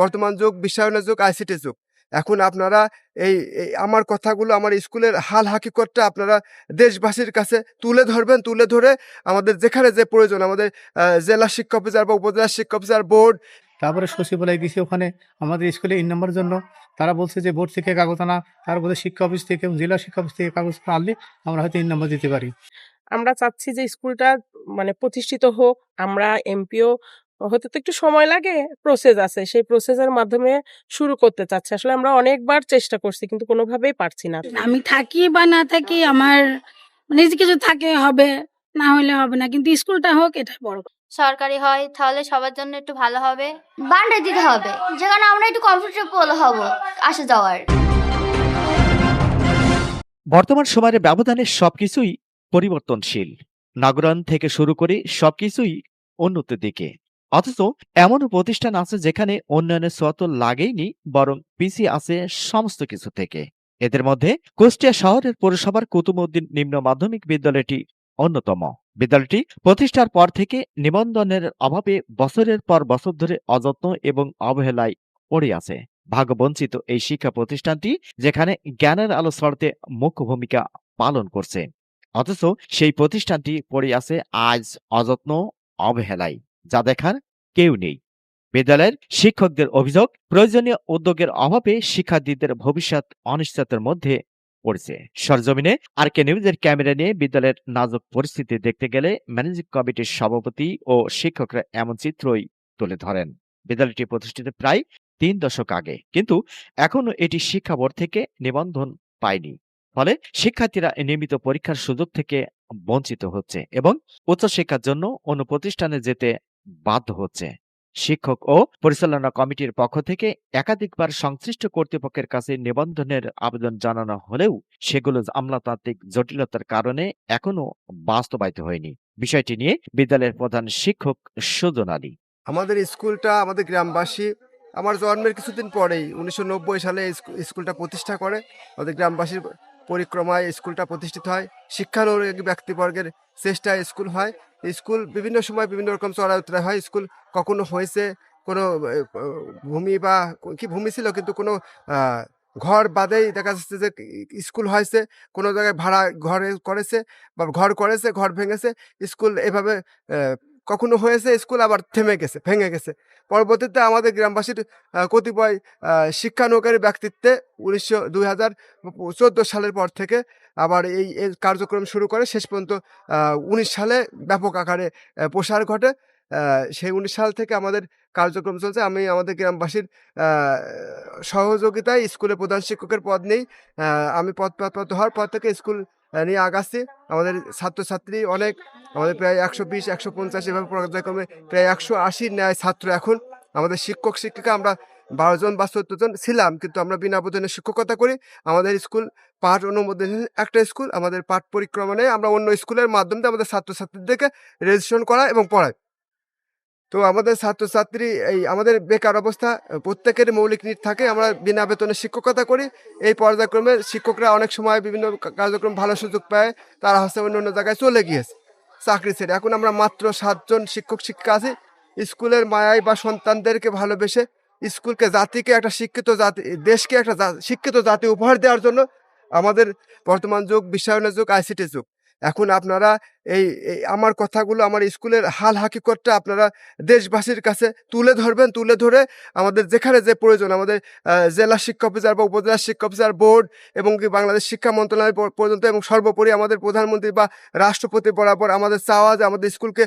বর্তমান যুগ বিশ্বায়নের যুগ আইসিটি যুগ। এখন আপনারা এই এই আমার কথাগুলো আমার স্কুলের হাল হাকিকতটা আপনারা দেশবাসীর কাছে তুলে ধরবেন তুলে ধরে আমাদের যেখানে যে প্রয়োজন আমাদের জেলা শিক্ষা অফিসার বা উপজেলা শিক্ষা অফিসার বোর্ড। তারপরে সচিবালয় গেছি ওখানে আমাদের স্কুলে ইন নাম্বার জন্য। তারা বলছে যে বোর্ড থেকে কাগজ আনা তার বলছে শিক্ষা অফিস থেকে এবং জেলা শিক্ষা অফিস থেকে কাগজ আনলে আমরা হয়তো ইন নাম্বার দিতে পারি। আমরা চাচ্ছি যে স্কুলটা মানে প্রতিষ্ঠিত হোক আমরা এমপিও হতে তো একটু সময় লাগে প্রসেস আছে। সেই প্রসেসের মাধ্যমে শুরু করতে চাচ্ছি। আসলে আমরা অনেকবার চেষ্টা করছি কিন্তু কোনোভাবেই পারছি না। আমি থাকি বা না থাকি আমার নিজে কিছু থাকে হবে না হলে হবে না। কিন্তু স্কুলটা হোক এটা বড় সরকারি হয় তাহলে সবার জন্য একটু ভালো হবে। বান্ডে দিতে হবে। যেখানে আমরা একটু কমফোর্টেবল হব আসা যাওয়ার। বর্তমান সময়ের ব্যবধানে সবকিছুই পরিবর্তনশীল। নগরায়ণ থেকে শুরু করে সবকিছুই উন্নতির দিকে। অথচ এমনও প্রতিষ্ঠান আছে যেখানে উন্নয়নের ছোঁয়া লাগেইনি, বরং পিছিয়ে আছে সমস্ত কিছু থেকে। এদের মধ্যে কুষ্টিয়া শহরের পৌরসভার কুতুমউদ্দিন নিম্ন মাধ্যমিক বিদ্যালয়টি অন্যতম। বিদ্যালয়টি প্রতিষ্ঠার পর থেকে নিবন্ধনের অভাবে বছরের পর বছর ধরে অযত্ন এবং অবহেলায় পড়ে আছে। ভাগ্যবঞ্চিত এই শিক্ষা প্রতিষ্ঠানটি যেখানে জ্ঞানের আলো ছড়াতে মুখ্য ভূমিকা পালন করছে। অথচ সেই প্রতিষ্ঠানটি পড়ে আছে আজ অযত্ন, অবহেলায়। যা দেখার কেউ নেই। বিদ্যালয়ের শিক্ষকদের অভিযোগ, প্রয়োজনীয় উদ্যোগের অভাবে শিক্ষার্থীদের ভবিষ্যৎ অনিশ্চয়তার মধ্যে পড়েছে। সরজমিনে আর কে নিউজের ক্যামেরা নিয়ে বিদ্যালয়ের নাজুক পরিস্থিতি দেখতে গেলে ম্যানেজিং কমিটির সভাপতি ও শিক্ষকরা এমন চিত্রই তুলে ধরেন। বিদ্যালয়টি প্রতিষ্ঠিত প্রায় তিন দশক আগে, কিন্তু এখনও এটি শিক্ষা বোর্ড থেকে নিবন্ধন পায়নি। ফলে শিক্ষার্থীরা নিয়মিত পরীক্ষার সুযোগ থেকে বঞ্চিত হচ্ছে এবং উচ্চশিক্ষার জন্য অন্য প্রতিষ্ঠানে যেতে বাধ্য হচ্ছে। শিক্ষক ও পরিচালনা কমিটির পক্ষ থেকে একাধিকবার সংশ্লিষ্ট কর্তৃপক্ষের কাছে নিবন্ধনের আবেদন জানানো হলেও সেগুলো আমলাতান্ত্রিক জটিলতার কারণে এখনও বাস্তবায়িত হয়নি। বিষয়টি নিয়ে বিদ্যালয়ের প্রধান শিক্ষক সুজন আলী। আমাদের স্কুলটা, আমাদের গ্রামবাসী, আমার জন্মের কিছুদিন পরেই উনিশশো নব্বই সালে স্কুলটা প্রতিষ্ঠা করে। আমাদের গ্রামবাসীর পরিক্রমায় স্কুলটা প্রতিষ্ঠিত হয়। শিক্ষানুরাগী ব্যক্তিবর্গের চেষ্টায় স্কুল হয়। স্কুল বিভিন্ন সময় বিভিন্ন রকম চড়াই উতরাই হয়। স্কুল কখনো হয়েছে কোনো ভূমি বা কি ভূমি ছিল কিন্তু কোনো ঘর বাদেই দেখা যাচ্ছে যে স্কুল হয়েছে। কোনো জায়গায় ভাড়া ঘরে করেছে বা ঘর করেছে, ঘর ভেঙেছে। স্কুল এভাবে কখনো হয়েছে, স্কুল আবার থেমে গেছে, ভেঙে গেছে। পরবর্তীতে আমাদের গ্রামবাসীর কতিপয় শিক্ষানুকারী ব্যক্তিত্বে উনিশশো দুই হাজার চোদ্দ সালের পর থেকে আবার এই কার্যক্রম শুরু করে। শেষ পর্যন্ত উনিশ সালে ব্যাপক আকারে প্রসার ঘটে। সেই উনিশ সাল থেকে আমাদের কার্যক্রম চলছে। আমি আমাদের গ্রামবাসীর সহযোগিতায় স্কুলে প্রধান শিক্ষকের পদ নেই। আমি পদ প্রাপ্ত হওয়ার পর থেকে স্কুল নিয়ে আগাচ্ছি। আমাদের ছাত্রছাত্রী অনেক, আমাদের প্রায় একশো বিশ, একশো পঞ্চাশ এভাবে পর্যায়ক্রমে প্রায় একশো আশির ন্যায় ছাত্র এখন। আমাদের শিক্ষক, শিক্ষিকা, আমরা বারো জন বা চোদ্দ জন ছিলাম, কিন্তু আমরা বিনা বোধনে শিক্ষকতা করি আমাদের স্কুল পাঠ অনুমোদন একটা স্কুল, আমাদের পাঠ পরিক্রমা নেই আমরা অন্য স্কুলের মাধ্যমে আমাদের ছাত্রছাত্রীদেরকে রেজিস্ট্রেশন করা এবং পড়াই তো আমাদের ছাত্রছাত্রী এই আমাদের বেকার অবস্থা, প্রত্যেকের মৌলিক নিট থাকে, আমরা বিনা বেতনে শিক্ষকতা করি। এই পর্যায়ক্রমে শিক্ষকরা অনেক সময় বিভিন্ন কার্যক্রম ভালো সুযোগ পায়, তারা হচ্ছে অন্য অন্য জায়গায় চলে গিয়েছে, চাকরি ছেড়ে। এখন আমরা মাত্র সাতজন শিক্ষক, শিক্ষিকা আছি। স্কুলের মায়ায় বা সন্তানদেরকে ভালোবেসে স্কুলকে জাতিকে একটা শিক্ষিত জাতি, দেশকে একটা শিক্ষিত জাতি উপহার দেওয়ার জন্য আমাদের বর্তমান যুগ, বিশ্বায়নের যুগ আইসিটি যুগ। এখন আপনারা এই আমার কথাগুলো আমার স্কুলের হাল হাকিকতটা আপনারা দেশবাসীর কাছে তুলে ধরবেন, তুলে ধরে আমাদের যেখানে যে প্রয়োজন, আমাদের জেলা শিক্ষা অফিসার বা উপজেলা শিক্ষা অফিসার বোর্ড এবং কি বাংলাদেশ শিক্ষা মন্ত্রণালয় পর্যন্ত এবং সর্বোপরি আমাদের প্রধানমন্ত্রী বা রাষ্ট্রপতি বরাবর আমাদের চাওয়া যে আমাদের স্কুলকে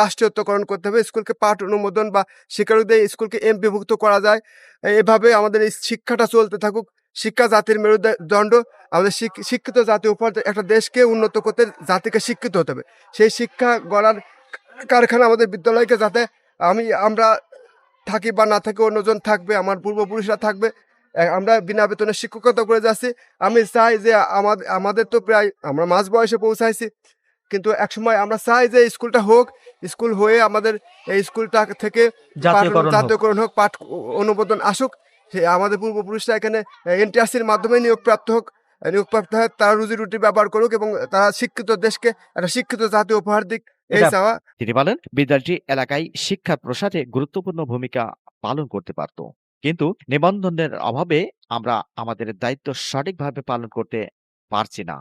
রাষ্ট্রীয়ত্বকরণ করতে হবে, স্কুলকে পাঠ অনুমোদন বা স্বীকারোক্তি স্কুলকে এমপিভুক্ত করা যায়। এভাবে আমাদের এই শিক্ষাটা চলতে থাকুক। শিক্ষা জাতির মেরুদণ্ড আমাদের শিক- শিক্ষিত জাতি উপর একটা দেশকে উন্নত করতে জাতিকে শিক্ষিত হতে হবে। সেই শিক্ষা গড়ার কারখানা আমাদের বিদ্যালয়কে যাতে আমি আমরা থাকি বা না থাকি অন্যজন থাকবে আমার পূর্বপুরুষরা থাকবে আমরা বিনা বেতনে শিক্ষকতা করে যাচ্ছি। আমি চাই যে আমাদের আমাদের তো প্রায় আমরা মাঝ বয়সে পৌঁছাইছি কিন্তু একসময় আমরা চাই যে স্কুলটা হোক স্কুল হয়ে আমাদের এই স্কুলটা থেকে জাতীয়করণ হোক। পাঠ অনুমোদন আসুক। আমাদের পূর্বপুরুষরা এখানে এনটিআরসির মাধ্যমে নিয়োগপ্রাপ্ত হোক। নিয়োগপ্রাপ্ত হয় তারা রুজি রুটি ব্যবহার করুক এবং তারা শিক্ষিত দেশকে একটা শিক্ষিত জাতি উপহার দিক। এই চাওয়া তিনি বলেন বিদ্যালয়টি এলাকায় শিক্ষা প্রসারে গুরুত্বপূর্ণ ভূমিকা পালন করতে পারত। কিন্তু নিবন্ধনের অভাবে আমরা আমাদের দায়িত্ব সঠিকভাবে পালন করতে পারছি না।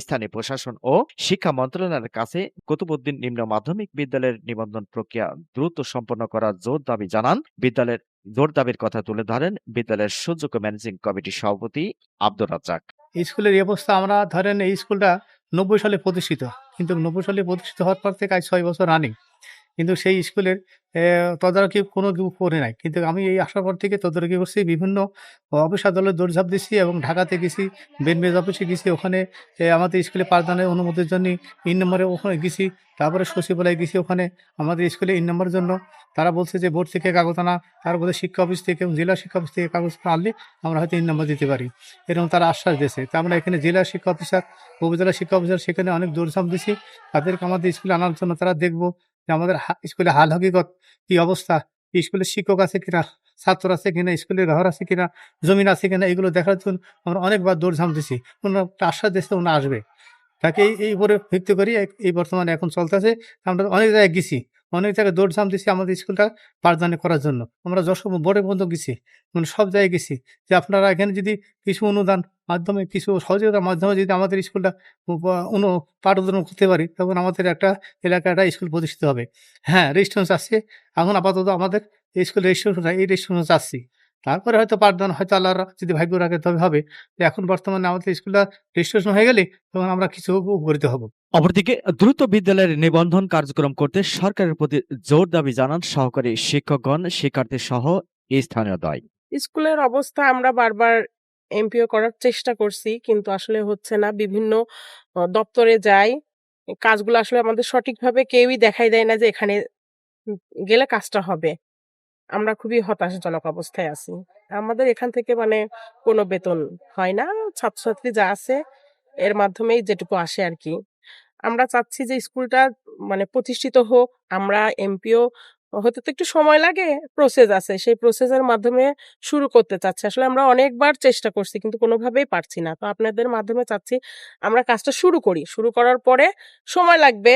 স্থানীয় প্রশাসন ও শিক্ষা মন্ত্রণালয়ের কাছে কুতুবুদ্দিন নিম্ন মাধ্যমিক বিদ্যালয়ের নিবন্ধন প্রক্রিয়া দ্রুত সম্পন্ন করার জোর দাবি জানান। বিদ্যালয়ের জোর দাবির কথা তুলে ধরেন বিদ্যালয়ের সুযোগ্য ম্যানেজিং কমিটির সভাপতি আব্দুর রাজ্জাক। স্কুলের অবস্থা আমরা ধরেন এই স্কুলটা নব্বই সালে প্রতিষ্ঠিত। কিন্তু নব্বই সালে প্রতিষ্ঠিত হওয়ার পর থেকে আজ ছয় বছর রানিং কিন্তু সেই স্কুলের তদারকি কোনো করে নাই। কিন্তু আমি এই আসার পর থেকে তদারকি করছি, বিভিন্ন অফিস আদালত দৌড়ঝাঁপ দিছি এবং ঢাকাতে গেছি, বেনবেজ অফিসে গেছি। ওখানে আমাদের স্কুলে পাঠদানের অনুমতির জন্য ইন নম্বরে ওখানে গেছি, তারপরে সচিবালয়ে গেছি ওখানে আমাদের স্কুলে ইন নম্বরের জন্য। তারা বলছে যে বোর্ড থেকে কাগজ আনা তারপরে শিক্ষা অফিস থেকে এবং জেলা শিক্ষা অফিস থেকে কাগজ আনলে আমরা হয়তো ইন নম্বর দিতে পারি। এরকম তারা আশ্বাস দিয়েছে। তা আমরা এখানে জেলা শিক্ষা অফিসার, উপজেলা শিক্ষা অফিসার সেখানে অনেক দৌড়ঝাঁপ দিছি। তাদেরকে আমাদের স্কুলে আনার জন্য তারা দেখব আমাদের স্কুলে হাল হকিকত কি অবস্থা? স্কুলের শিক্ষক আছে কিনা? ছাত্র আছে কিনা? স্কুলের ঘর আছে কিনা? জমিন আছে কিনা? এগুলো দেখার জন্য আমরা অনেকবার দৌড়ঝাম দিছি। কোনো একটা আশ্বাস দিয়েছে উনি আসবে। তাকে এই এই উপরে ভিত্তি করি এই বর্তমানে এখন চলতেছে। আমরা অনেক জায়গায় গেছি। অনেক জায়গায় দৌড়ঝাম দিছি আমাদের স্কুলটা পাঠদানে করার জন্য। আমরা যশোর বোর্ডে পর্যন্ত গেছি মানে সব জায়গায় গেছি, যে আপনারা এখানে যদি কিছু অনুদান মাধ্যমে, কিছু সহযোগিতার মাধ্যমে যদি আমাদের স্কুলটা অনু পাঠদান করতে পারি, তখন আমাদের একটা এলাকাটা স্কুল প্রতিষ্ঠিত হবে। হ্যাঁ রেজিস্ট্রেশন আসছে এখন আপাতত আমাদের স্কুল রেজিস্ট্রেশন এই রেজিস্ট্রেশন চাচ্ছি তারপরে হয়তো পাঠদান হয়তো আল্লাহর যদি ভাগ্য রাখে তবে হবে। এখন বর্তমানে আমাদের স্কুলটা রেজিস্ট্রেশন হয়ে গেলে তখন আমরা কিছু উপকৃত হব। অপরদিকে দ্রুত বিদ্যালয়ের নিবন্ধন কার্যক্রম করতে সরকারের প্রতি জোর দাবি জানান সহকারী শিক্ষকগণ শিক্ষার্থী সহ স্থানীয় দয় স্কুলের অবস্থা আমরা বারবার এমপিও করার চেষ্টা করছি কিন্তু আসলে হচ্ছে না। বিভিন্ন দপ্তরে যাই কাজগুলো আসলে আমাদের সঠিকভাবে কেউই দেখাই দেয় না যে এখানে গেলে কাজটা হবে। আমরা খুবই হতাশাজনক অবস্থায় আছি। আমাদের এখান থেকে মানে কোনো বেতন হয় না। ছাত্রছাত্রী যা আছে, এর মাধ্যমেই যেটুকু আসে আর কি আমরা চাচ্ছি যে স্কুলটা মানে প্রতিষ্ঠিত হোক, আমরা এমপিও, হতে তো একটু সময় লাগে প্রসেস আছে। সেই প্রসেসের মাধ্যমে শুরু করতে চাচ্ছি। আসলে আমরা অনেকবার চেষ্টা করছি, কিন্তু কোনোভাবেই পারছি না। তো আপনাদের মাধ্যমে চাচ্ছি আমরা কাজটা শুরু করি। শুরু করার পরে সময় লাগবে,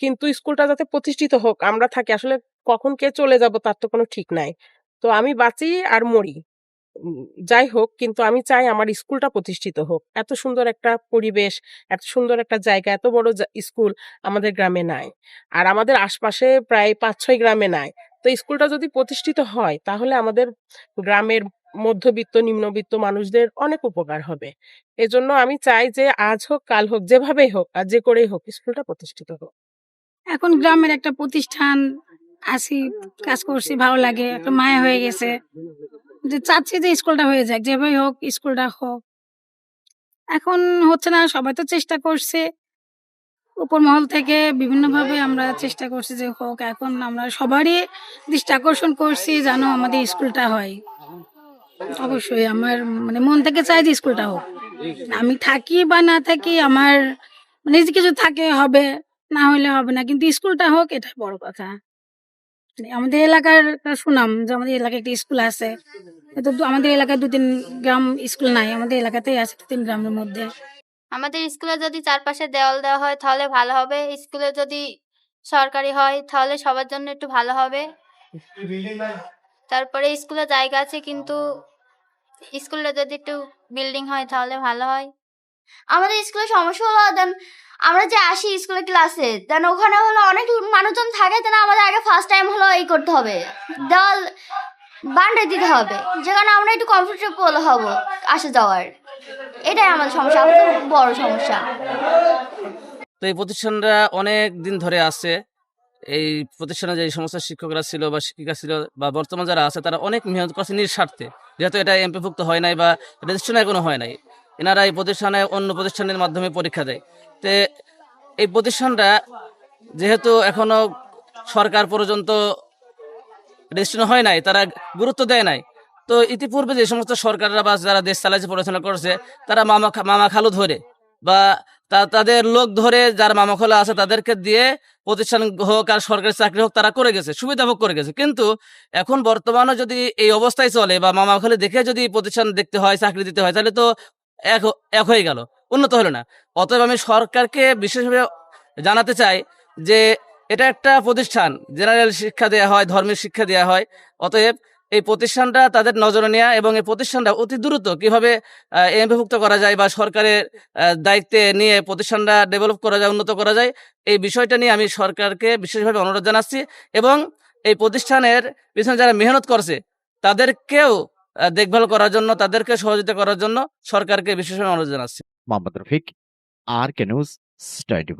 কিন্তু স্কুলটা যাতে প্রতিষ্ঠিত হোক, আমরা থাকি। আসলে কখন কে চলে যাব তার তো কোনো ঠিক নাই। তো আমি বাঁচি আর মরি। যাই হোক, কিন্তু আমি চাই আমার স্কুলটা প্রতিষ্ঠিত হোক। এত সুন্দর একটা পরিবেশ, এত সুন্দর একটা জায়গা, এত বড় স্কুল আমাদের গ্রামে নাই। আর আমাদের আশপাশে প্রায় পাঁচ ছয় গ্রামে নাই। তো স্কুলটা যদি প্রতিষ্ঠিত হয়, তাহলে আমাদের গ্রামের মধ্যবিত্ত, নিম্নবিত্ত মানুষদের অনেক উপকার হবে। এজন্য আমি চাই যে আজ হোক, কাল হোক, যেভাবেই হোক, আর যে করেই হোক, স্কুলটা প্রতিষ্ঠিত হোক। এখন গ্রামের একটা প্রতিষ্ঠান আসি কাজ করছি ভালো লাগে একটা মায়া হয়ে গেছে। যে চাচ্ছি যে স্কুলটা হয়ে যাক যেভাবে হোক স্কুলটা হোক। এখন হচ্ছে না সবাই তো চেষ্টা করছে। উপর মহল থেকে বিভিন্নভাবে আমরা চেষ্টা করছি যে হোক এখন আমরা সবারই দৃষ্টি আকর্ষণ করছি যেন আমাদের স্কুলটা হয়। অবশ্যই আমার মানে মন থেকে চাই যে স্কুলটা হোক। আমি থাকি বা না থাকি আমার মানে কিছু থাকে হবে না হলে হবে না কিন্তু স্কুলটা হোক এটা বড় কথা। আমাদের এলাকার সুনাম যে আমাদের এলাকায় একটা স্কুল আছে। আমাদের এলাকায় দু তিন গ্রাম স্কুল নাই, আমাদের এলাকাতেই আছে দু তিন গ্রামের মধ্যে। আমাদের স্কুলে যদি চারপাশে দেওয়াল দেওয়া হয় তাহলে ভালো হবে স্কুলে যদি সরকারি হয় তাহলে সবার জন্য একটু ভালো হবে। তারপরে স্কুলে জায়গা আছে কিন্তু স্কুলে যদি একটু বিল্ডিং হয় তাহলে ভালো হয়। আমাদের স্কুলে সমস্যা হলো দেন আমরা যে আসি স্কুলে ক্লাসে দেন ওখানে হলো অনেক মানুষজন থাকে দেন আমাদের আগে ফার্স্ট টাইম হলো এই করতে হবে। দেওয়াল বান্ডে দিতে হবে, যেখানে আমরা একটু কমফোর্টেবল হব আসা যাওয়ার। এটাই আমাদের সমস্যা, আমাদের বড় সমস্যা। তো এই প্রতিষ্ঠানটা অনেক দিন ধরে আছে। এই প্রতিষ্ঠানে যে সমস্ত শিক্ষকরা ছিল বা শিক্ষিকা ছিল বা বর্তমান যারা আছে, তারা অনেক মেহনত করছে নিঃস্বার্থে। যেহেতু এটা এমপিভুক্ত হয় নাই বা রেজিস্ট্রেশন এখনও হয় নাই। এনারা এই প্রতিষ্ঠানে অন্য প্রতিষ্ঠানের মাধ্যমে পরীক্ষা দেয়। তে এই প্রতিষ্ঠানটা যেহেতু এখনও সরকার পর্যন্ত রেজিস্ট্রেশন হয় নাই, তারা গুরুত্ব দেয় নাই, তো ইতিপূর্বে যে সমস্ত সরকাররা বা যারা দেশ চালাচ্ছে পড়াশোনা করছে, তারা মামা মামা খালু ধরে বা তা- তাদের লোক ধরে যার মামা খোলা আছে, তাদেরকে দিয়ে প্রতিষ্ঠান হোক আর সরকারি চাকরি হোক, তারা করে গেছে, সুবিধা ভোগ করে গেছে। কিন্তু এখন বর্তমানে যদি এই অবস্থায় চলে বা মামা খোলে দেখে যদি প্রতিষ্ঠান দেখতে হয়, চাকরি দিতে হয়, তাহলে তো এক এক হয়ে গেল। উন্নত হলো না। অতএব আমি সরকারকে বিশেষভাবে জানাতে চাই যে এটা একটা প্রতিষ্ঠান। জেনারেল শিক্ষা দেওয়া হয়, ধর্মের শিক্ষা দেওয়া হয়। অতএব এই প্রতিষ্ঠানটা তাদের নজরে নেওয়া এবং এই প্রতিষ্ঠানটা অতি দ্রুত কীভাবে এমপিভুক্ত করা যায় বা সরকারের দায়িত্বে নিয়ে প্রতিষ্ঠানটা ডেভেলপ করা যায়, উন্নত করা যায়, এই বিষয়টা নিয়ে আমি সরকারকে বিশেষভাবে অনুরোধ জানাচ্ছি এবং এই প্রতিষ্ঠানের পিছনে যারা মেহনত করছে, তাদেরকেও দেখভাল করার জন্য, তাদেরকে সহযোগিতা করার জন্য সরকারকে বিশেষভাবে অনুরোধ জানাচ্ছি। Mohammad Rafiq, R K news twenty